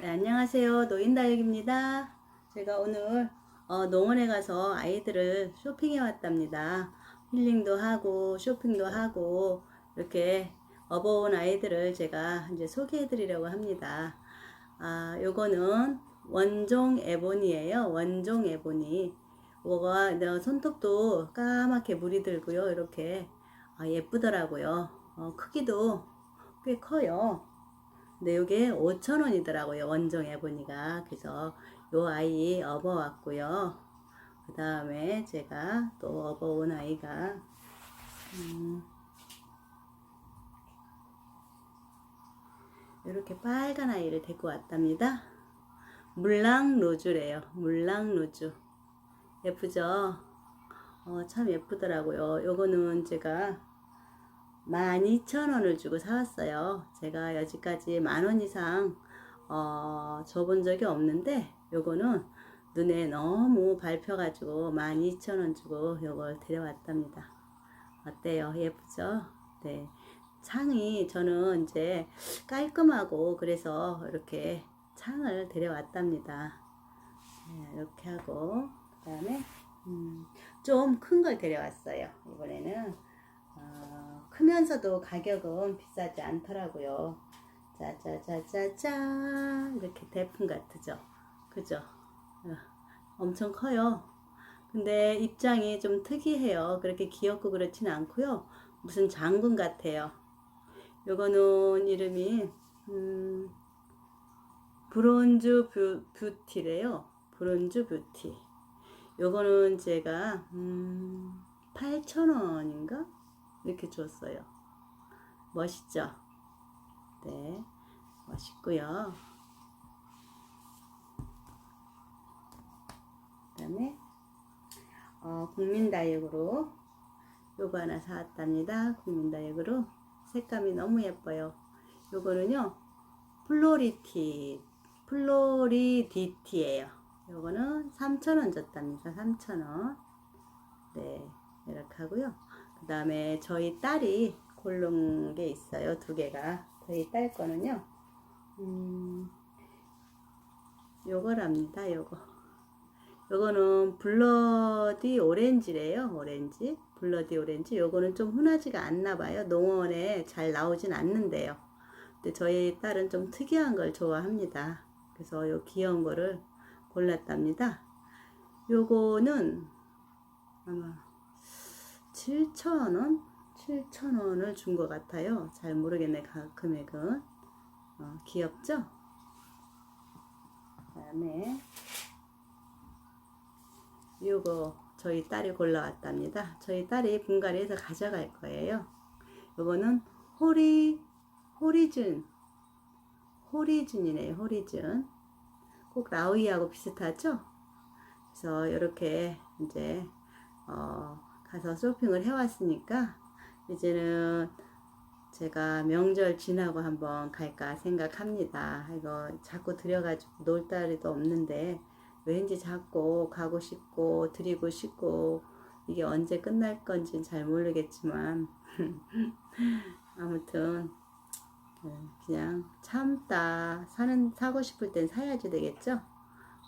네, 안녕하세요. 노인다육입니다. 제가 오늘 어, 농원에 가서 아이들을 쇼핑해 왔답니다. 힐링도 하고 쇼핑도 하고 이렇게 업어온 아이들을 제가 이제 소개해 드리려고 합니다. 아, 요거는 원종 에보니예요. 원종 에보니. 이거가 이제 손톱도 까맣게 물이 들고요. 이렇게 아, 예쁘더라고요. 어, 크기도 꽤 커요. 근데 이게 5,000원이더라고요. 원종 에보니가. 그래서 요 아이 업어왔고요. 그 다음에 제가 또 업어온 아이가 음, 이렇게 빨간 아이를 데리고 왔답니다. 물랑 로즈래요. 물랑 로즈. 예쁘죠? 어, 참 예쁘더라고요. 요거는 제가 12,000원을 주고 사왔어요. 제가 여지까지 만 원 이상 어, 줘본 적이 없는데 요거는 눈에 너무 밟혀가지고 12,000원 주고 요걸 데려왔답니다. 어때요? 예쁘죠? 네. 창이 저는 이제 깔끔하고 그래서 이렇게 창을 데려왔답니다. 네, 이렇게 하고 그 다음에 음, 좀큰 걸 데려왔어요. 이번에는 어, 크면서도 가격은 비싸지 않더라고요. 짜자자자자 이렇게 대품 같죠? 그죠? 어, 엄청 커요. 근데 입장이 좀 특이해요. 그렇게 귀엽고 그렇진 않고요. 무슨 장군 같아요. 요거는 이름이 음, 브론즈 뷰, 뷰티래요. 브론즈 뷰티. 요거는 제가 음, 8,000원인가? 이렇게 줬어요. 멋있죠? 네. 멋있고요. 그 다음에 어, 국민다육으로 요거 하나 사왔답니다. 국민다육으로 색감이 너무 예뻐요. 요거는요 플로리티 플로리디티예요. 요거는 3,000원 줬답니다. 3,000원. 네, 이렇게 하고요. 그 다음에 저희 딸이 고른 게 있어요. 두 개가. 저희 딸 거는요. 음, 요거랍니다. 요거. 요거는 블러디 오렌지래요. 오렌지. 블러디 오렌지. 요거는 좀 흔하지가 않나 봐요. 농원에 잘 나오진 않는데요. 근데 저희 딸은 좀 특이한 걸 좋아합니다. 그래서 요 귀여운 거를 골랐답니다. 요거는 아마 7,000원? 7,000원을 준 것 같아요. 잘 모르겠네, 가- 금액은. 어, 귀엽죠? 그 다음에 요거 저희 딸이 골라왔답니다. 저희 딸이 분갈이해서 가져갈 거예요. 요거는 호리, 호리준, 호리준이네요, 호리준. 꼭 라우이하고 비슷하죠? 그래서 이렇게 이제 어, 가서 쇼핑을 해왔으니까 이제는 제가 명절 지나고 한번 갈까 생각합니다. 이거 자꾸 들여가지고 놀 다리도 없는데 왠지 자꾸 가고 싶고 드리고 싶고 이게 언제 끝날 건지 잘 모르겠지만 아무튼 어, 그냥 참다 사는 사고 싶을 땐 사야지 되겠죠.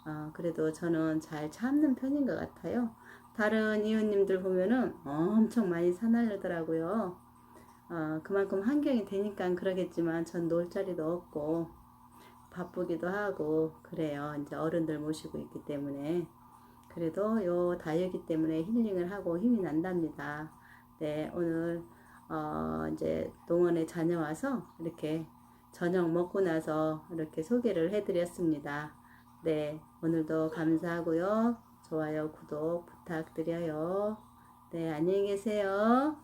어, 그래도 저는 잘 참는 편인 것 같아요. 다른 이웃님들 보면은 엄청 많이 사날르더라고요. 어, 그만큼 환경이 되니까 그러겠지만 전 놀 자리도 없고 바쁘기도 하고 그래요. 이제 어른들 모시고 있기 때문에 그래도 요 다육이 때문에 힐링을 하고 힘이 난답니다. 네, 오늘 어, 이제 농원에 다녀와서 이렇게 저녁 먹고 나서 이렇게 소개를 해드렸습니다. 네, 오늘도 감사하고요. 좋아요, 구독 부탁드려요. 네, 안녕히 계세요.